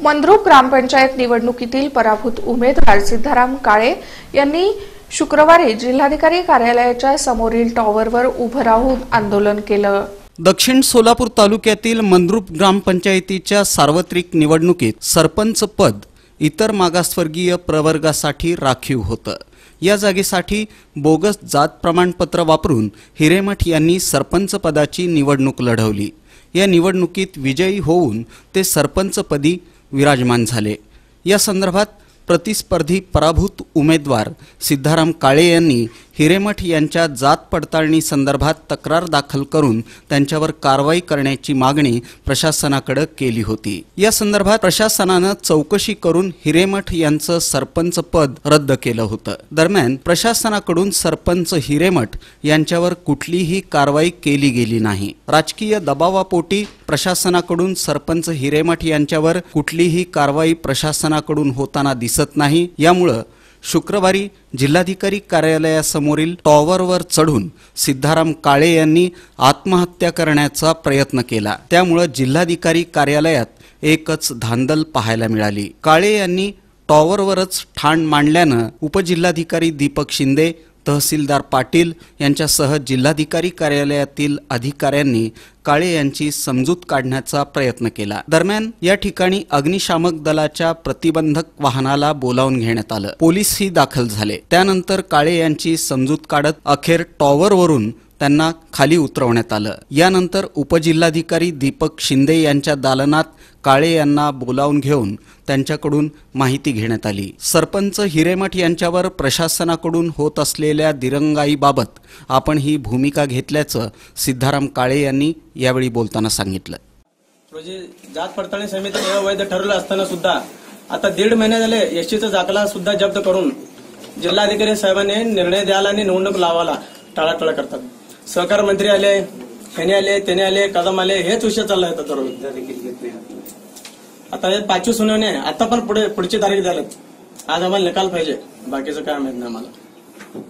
मंद्रुप ग्रामपंचायत निवडणुकीतील पराभूत उमेदवार सिद्धाराम काळे यांनी शुक्रवारी जिल्हाधिकारी कार्यालयाच्या समोरील टॉवरवर उभं राहून आंदोलन केलं. दक्षिण सोलापूर तालुक्यातील मंद्रुप ग्रामपंचायतीच्या सार्वत्रिक निवडणुकीत सरपंच पद इतर मागासवर्गीय प्रवर्गासाठी राखीव होतं. या जागेसाठी बोगस जात प्रमाणपत्र वापरून हिरेमठ यांनी सरपंच पदाची निवडणूक लढवली. या निवडणुकीत विजयी होऊन ते सरपंचपदी विराजमान झाले. या संदर्भात प्रतिस्पर्धी पराभूत उमेदवार सिद्धाराम काळे यांनी हिरेमठ यांच्या जात पडताळणी संदर्भात तक्रार दाखल करून त्यांच्यावर कारवाई करण्याची मागणी प्रशासनाकडे केली होती. या संदर्भात प्रशासनानं चौकशी करून हिरेमठ यांचं सरपंच पद रद्द केलं होतं. दरम्यान प्रशासनाकडून सरपंच हिरेमठ यांच्यावर कुठलीही कारवाई केली गेली नाही. राजकीय दबावापोटी प्रशासनाकडून सरपंच हिरेमठ यांच्यावर कुठलीही कारवाई प्रशासनाकडून होताना दिसत नाही. यामुळं शुक्रवारी जिल्हाधिकारी कार्यालयासमोरील टॉवरवर चढून सिद्धाराम काळे यांनी आत्महत्या करण्याचा प्रयत्न केला. त्यामुळं जिल्हाधिकारी कार्यालयात एकच धांदल पाहायला मिळाली. काळे यांनी टॉवरवरच ठाण मांडल्यानं उपजिल्हाधिकारी दीपक शिंदे तहसीलदार पाटील यांच्यासह जिल्हाधिकारी कार्यालयातील अधिकाऱ्यांनी काळे यांची समजूत काढण्याचा प्रयत्न केला. दरम्यान या ठिकाणी अग्निशामक दलाच्या प्रतिबंधक वाहनाला बोलावून घेण्यात आलं. पोलीसही दाखल झाले. त्यानंतर काळे यांची समजूत काढत अखेर टॉवरवरून त्यांना खाली उतरवण्यात आलं. यानंतर उपजिल्हाधिकारी दीपक शिंदे यांच्या दालनात काळे यांना बोलावून घेऊन त्यांच्याकडून माहिती घेण्यात आली. सरपंच हिरेमठ यांच्यावर प्रशासनाकडून होत असलेल्या दिरंगाईबाबत आपण ही भूमिका घेतल्याचं सिद्धाराम काळे यांनी यावेळी बोलताना सांगितलं. जात पडताळणी समितीने अवैध ठरवलं असताना सुद्धा आता दीड महिने झाले एसटीचा दाखला सुद्धा जप्त करून जिल्हाधिकारी साहेबांनी निर्णय द्यायला आणि निवडणूक लावायला टाळाटाळ करतात. सहकार मंत्री आले ह्याने आले त्याने आले कदम आले हेच विषय चालला आता दररोज. आता हे पाचवी सुनावणी आहे. आता पण पुढे पुढची तारीख द्यायला आज आम्हाला निकाल पाहिजे. बाकीचं काय माहीत नाही आम्हाला.